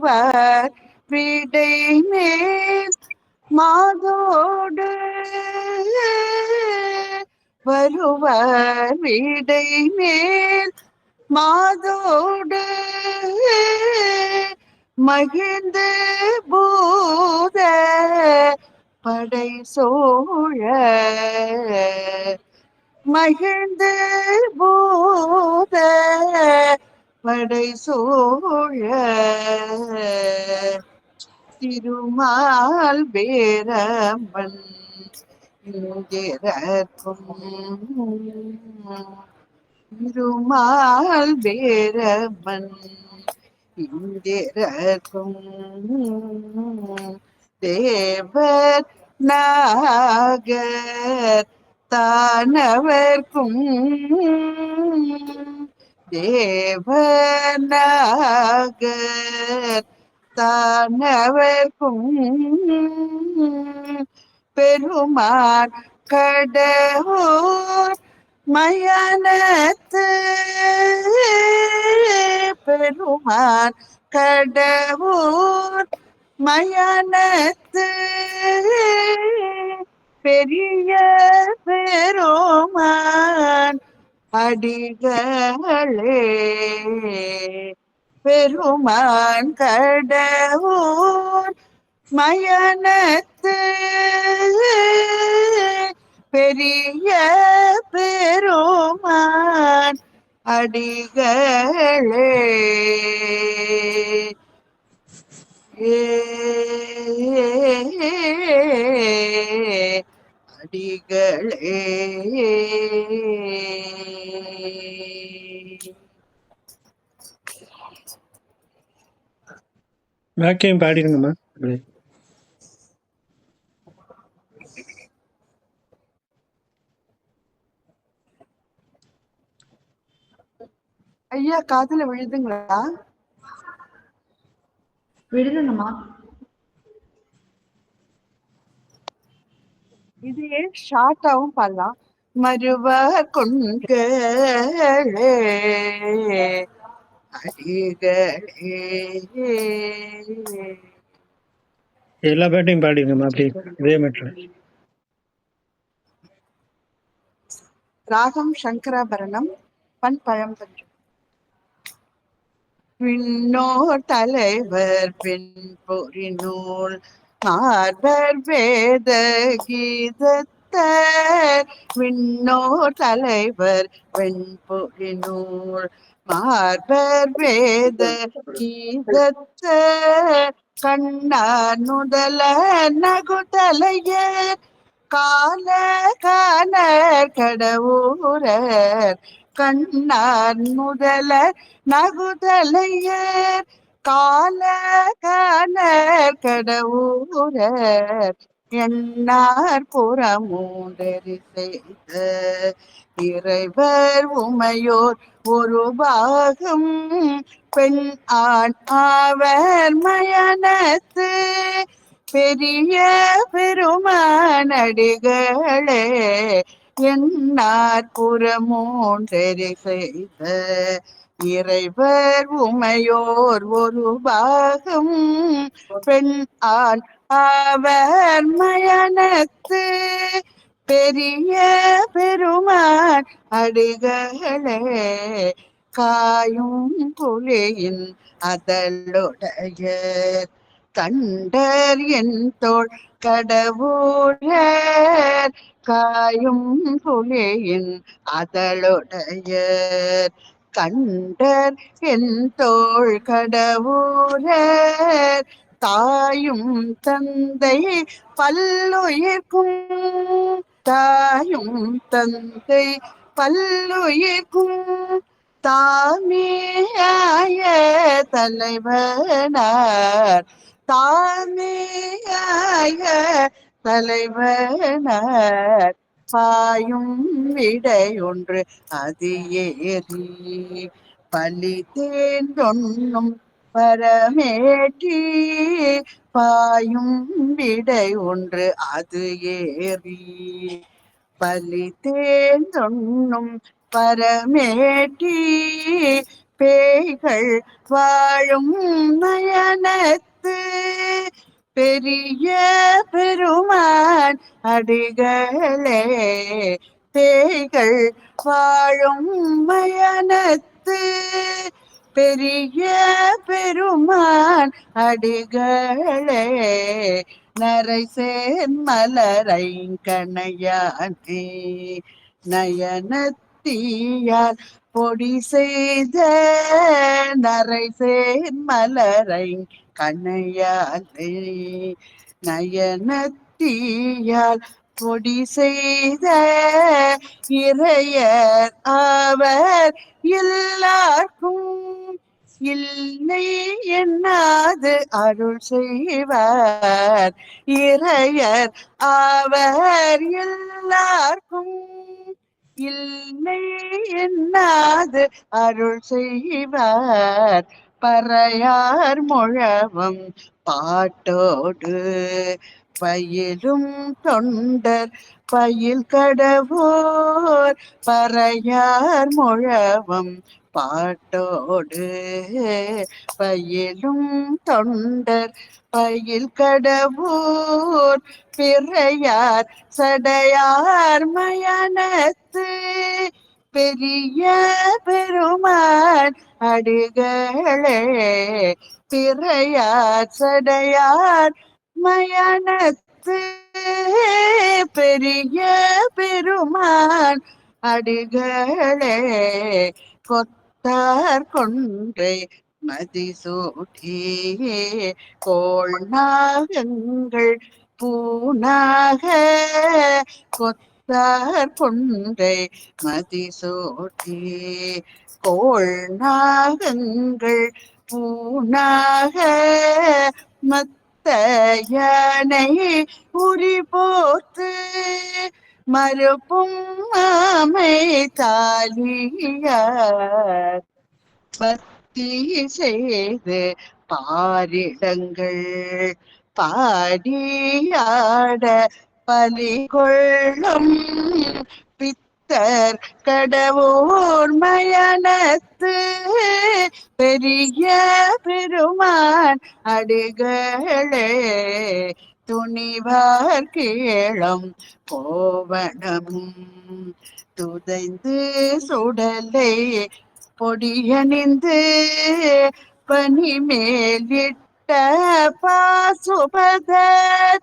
வருவார் வீடை மேல் மாதோடு வருவார். விடை மேல் மாதோடு மகிழ்ந்து பூத படை சோழ மகிழ்ந்து பூத படை சோழ திருமால் பேரம்மன் திருமால் பேரம்மன் இந்திரக்கும் தேவர் நாகர் தானவர்க்கும். தேவநாகர் தானவர்க்கும் பெருமான் கடவுர் மயனத்து பெருமான் கடவுர் மயனத்து பெரிய பெருமான் அடிகளே பெருமான் கடவுர் மயனத்து பெரிய பெருமான் அடிகளே. ஏ அடிகளே. வாக்கியம் பாடிடுங்கம்மா அப்படியே ஐயா காதுல விழுதுங்களா? விடுதுங்கம்மா இதே ஷார்ட்டாவும் பாடலாம் கொண்களே. அடிகளே எல்லா பாட்டையும் பாடிடுங்கம்மா அப்படியே இதே மட்டும் ராகம் சங்கராபரணம் பண் பழம்பன்று விண்ணோர் தலைவர் பின் பொறி நூல் மார்பர் வேத கீதத்தர். விண்ணோர் தலைவர் வெண் பொறிநூல் மார்பர் வேத கீதத்த கண்ணார் நுதல நகுதலையர் கால காணர் கடவுரர் கண்ணார் முதல நகுதலையர் கால காணர் கடவுரர் எண்ணார் புறமூடரி செய்த இறைவர் உமையோர் ஒரு பாகம். பெண் ஆண் ஆவர் மயனத்து. பெரிய பெருமானடிகளே என்னார் புறமூன்றெறி செய்த இறைவர் உமையோர் ஒரு பாகம். பெண் ஆண் அவர் மயனத்து. பெரிய பெருமான் அடிகளே காயும் புலியின் அதலுடைய கண்டர் என் தோல் கடவுளர் காயும் புலியின் அதலுடைய கண்டர் என் தோல் கடவுளர் தாயும் தந்தை பல்லுயிர்க்கும் தாயும் தந்தை பல்லுயிர்க்கும் தாமியாய தலைவனார். தாமியாய தலைவனார். பாயும் விடை ஒன்று அது ஏறி பள்ளி தேண்டொன்னும் பரமேட்டி பாயும் விடை ஒன்று அது ஏறி. பலி தேர்ந்தொன்னும் பரமேட்டி பேய்கள் வாழும் நயனத்து. பெரிய பெருமான் அடிகளே பேய்கள் வாழும் மயனத்து பெரிய பெருமான் அடிகளே நரை மலரை கணையானே. நயனத்தீயால் பொடி செய்த நரை மலரை கணையாலே நயனத்தீயால் பொடி செய்த இறையர் அவர் எல்லாருக்கும் இல்லை என்னாது அருள் செய்வார். இறையர் அவர் எல்லாருக்கும் இல்லை என்னாது அருள் செய்வார். பறையார் முழவும் பாட்டோடு பயிலும் தொண்டர் பயில் கடவோர் பறையார் முழவம் பாட்டோடு. பயிலும் தொண்டர் பயில் கடவோர் பிறையார் சடையார் மயனத்து. பெரிய பெருமான் அடிகளே பிறையார் சடையார் மயனத்து பெரிய பெருமான் அடிகளே கொத்தார் கொன்றை மதிசூட்டி கோள் நாகங்கள் பூனாக கொத்தார் கொன்றை மதிசூட்டி கோள் நாகங்கள் பூனாக மத்த யானை உரி போத்து மறுப்பும் ஆமை தாலியார் பக்தி செய்து பாரிடங்கள் பாடியாட பலி கொள்ளும் பித்தர் கடவுர் மயனத்து பெரிய பெருமான் அடிகளே துணிவார் கீழம் கோவணமும் துதைந்து சுடலை பொடியணிந்து பனி மேலிட்ட பாசுபதர்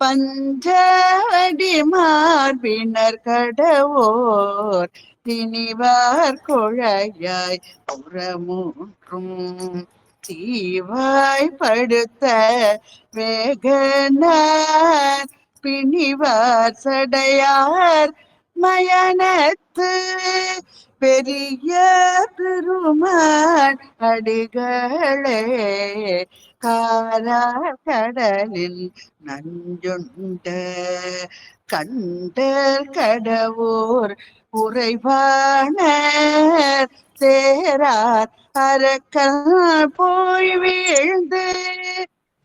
பஞ்சவடி மார்பினர் கடவோர் திணிவார் குழையாய் புறமூன்றும் தீவாய் படுத்த வேகனார் பிணிவார் சடையார் மயனத்து. பெரிய பெருமான் அடிகளே காரா கடலில் நஞ்சுண்ட கண்டர் கடவோர் உறைவானர் சேரார் அரக்கல் போய் வீழ்ந்து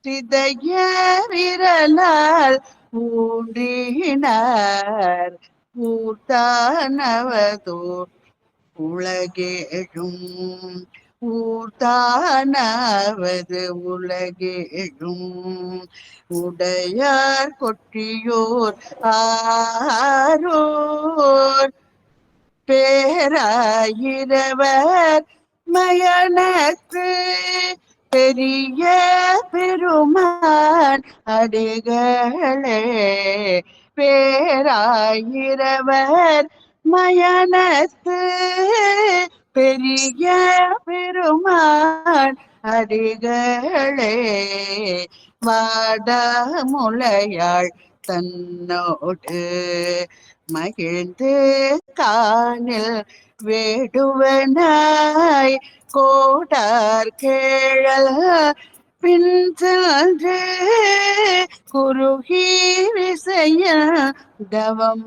சிதைய விரலால் ஊன்றினார். ஊர்த்தானவதோர் உலகேழும் ஊர்தானாவது உலகேழும் உடையார் கொட்டியோர் ஆரோர். பேராயிரவர் மயனக்கு பெரிய பெருமான் அடிகளே. பேராயிரவர் மயனத்து பெரிய பெருமான் அடிகளே வாடமுலையாள் தன்னோடு மகிழ்ந்து காணில் வேடுவனாய் கோடார் கேழல் பின் சென்று குறுகி விசைய தவம்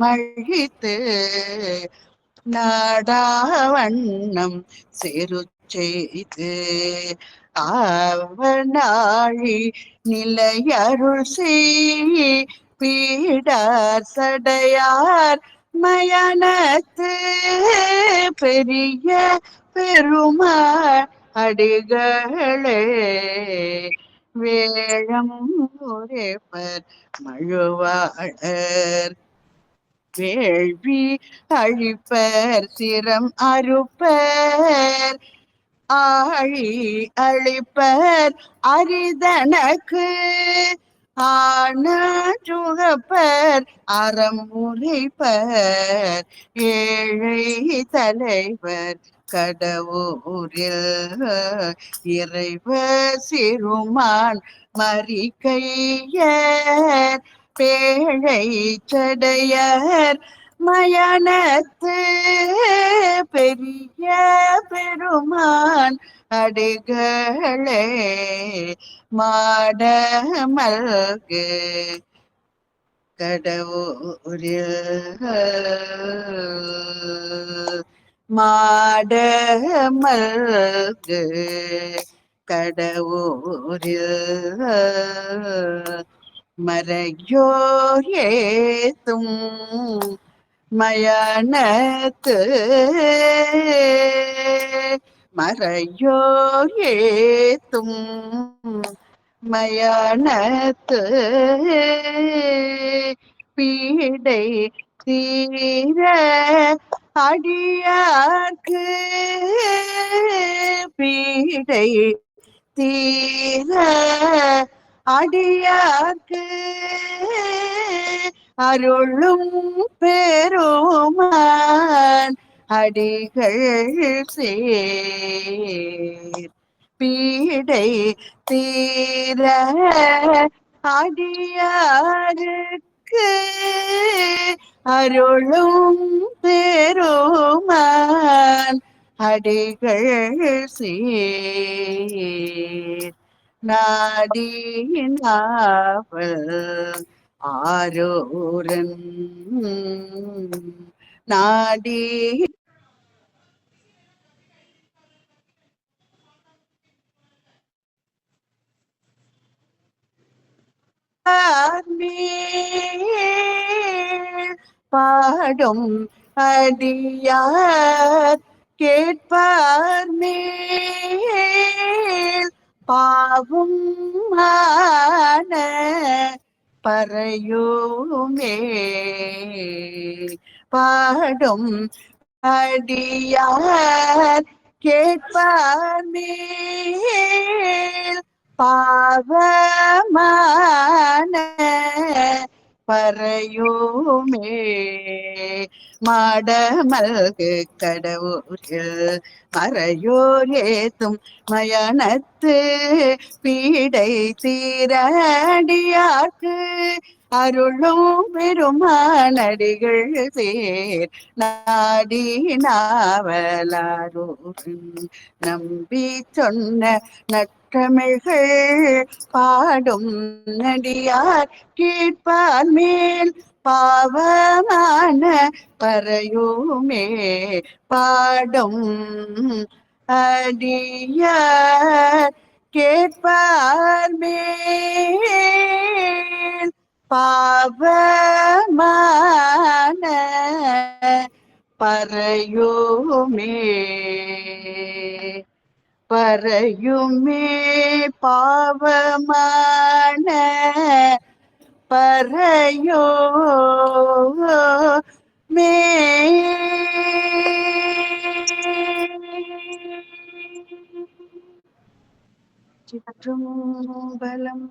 நாடாவண்ணம் செரு செய்து ஆவனாழி நிலையருள் செய் பீடார் சடையார் மயனத்து பெரிய பெருமாள் அடிகளே வேழம் உரைப்பர் மழுவாளர் வேள்வி அழிப்பர் சிரம் அறுப்பர். ஆழி அழிப்பர் அரிதனக்கு ஆனப்பர் அறம் உரைப்பர் ஏழை தலைவர் கடவுரில் இறைவர் சிறுமான் மறிக்கையர் பேழை தடையர் மயனத்து பெரிய பெருமான் அடிகளே மாடமல்கு கடவுரில் மாடமல்கு கடவுரில் மறையோர் ஏத்தும் மயனத்து மறையோர் ஏத்தும் மயனத்து பீடை தீர அடியார்க்கு பீடை தீர அடியார்க்கு அருளும் பெருமான் அடிகள் சேர். பீடை தீர அடியாருக்கு அருளும் பெருமான் அடிகள் சேர். நாடி நாவல் ஆரோரன் நாடி. பாடும் அடியார் கேட்பார் மேல் பாவும் மான பறையுமே. பாடும் அடியார் கேட்பார் மேல் பாவமான பறையோமே. மாடமல்கு கடவுரில் மறையோர் ஏத்தும் மயனத்து பீடை தீரடியார்க்கு அருளும் பெருமானடிகள் சேர் நாடி நாவலாரூரின் நம்பி சொன்ன நற்றமிழ்கள் பாடும் நடியார் கேட்பார் மேல் பாவமான பறையுமே பாடும் அடியார் கேட்பார் மேல் பாவமான பறையுமே பறையுமே பாவமான பறையோ மே. பலம்